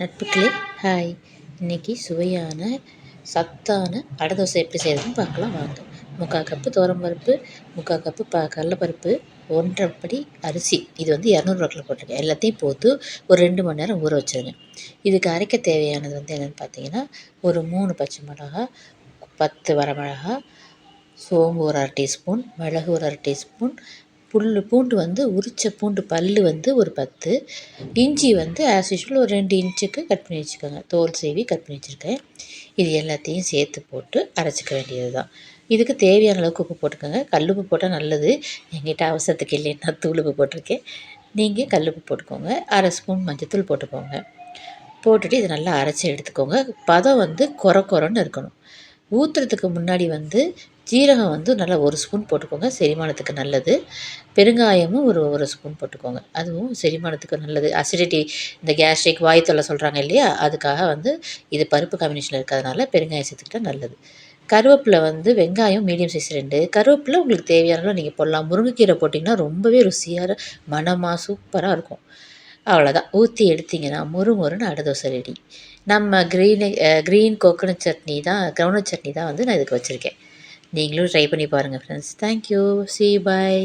நட்புகளே hi. இன்றைக்கி சுவையான சத்தான அடை தோசை எப்படி செய்கிறதுன்னு பார்க்கலாம். வாங்க. முக்கால் கப்பு பருப்பு முக்கால் கப்பு ப கடலப்பருப்பு ஒன்றரை படி அரிசி. இது வந்து இரநூறுவாக்கில் போட்டிருக்கேன். எல்லாத்தையும் போட்டு ஒரு ரெண்டு மணி நேரம் ஊற வச்சுருங்க. இதுக்கு அரைக்க தேவையானது வந்து என்னென்னு பார்த்தீங்கன்னா ஒரு மூணு பச்சை மிளகா பத்து வரமிளகா சோம்பு ஒரு அரை டீஸ்பூன் மிளகு ஒரு அரை டீஸ்பூன் புல் பூண்டு வந்து உரித்த பூண்டு பல் வந்து ஒரு பத்து. இஞ்சி வந்து ஆஸ் யூஷுவல் ஒரு ரெண்டு இன்ச்சுக்கு கட் பண்ணி வச்சுக்கோங்க. தோல் சீவி கட் பண்ணி வச்சுருக்கேன். இது எல்லாத்தையும் சேர்த்து போட்டு அரைச்சிக்க வேண்டியது தான் இதுக்கு தேவையான அளவுக்கு உப்பு போட்டுக்கோங்க. கல் உப்பு போட்டால் நல்லது. எங்கிட்ட அவசரத்துக்கு இல்லைன்னா தூள் உப்பு போட்டிருக்கேன். நீங்கள் கல் உப்பு போட்டுக்கோங்க. அரை ஸ்பூன் மஞ்சத்தூள் போட்டுக்கோங்க. போட்டுட்டு இதை நல்லா அரைச்சி எடுத்துக்கோங்க. பதம் வந்து குறை குறைன்னு இருக்கணும். ஊற்றுறதுக்கு முன்னாடி வந்து ஜீரகம் வந்து நல்லா ஒரு ஸ்பூன் போட்டுக்கோங்க செரிமானத்துக்கு நல்லது. பெருங்காயமும் ஒரு ஒரு ஸ்பூன் போட்டுக்கோங்க. அதுவும் செரிமானத்துக்கு நல்லது. அசிடிட்டி இந்த கேஸ்ட்ரிக் வாய் தொல்லை சொல்கிறாங்க இல்லையா? அதுக்காக வந்து இது பருப்பு காம்பினேஷனில் இருக்கிறதுனால பெருங்காயம் சேர்த்துக்கிட்டா நல்லது. கருவேப்பிலை வந்து வெங்காயம் மீடியம் சைஸ் ரெண்டு. கருவேப்பிலை உங்களுக்கு தேவையான நீங்கள் போடலாம். முருங்கைக்கீரை போட்டிங்கன்னா ரொம்பவே ருசியாக மனமாக சூப்பராக இருக்கும். அவ்வளோதான் ஊற்றி எடுத்திங்கன்னா முறு முறுன்னு தோசை ரெடி நம்ம க்ரீனு க்ரீன் கோகனட் சட்னி தான் க்ரௌனட் சட்னி தான் வந்து நான் இதுக்கு வச்சுருக்கேன். நீங்களும் ட்ரை பண்ணி பாருங்கள் ஃப்ரெண்ட்ஸ் தேங்க்யூ சி பாய்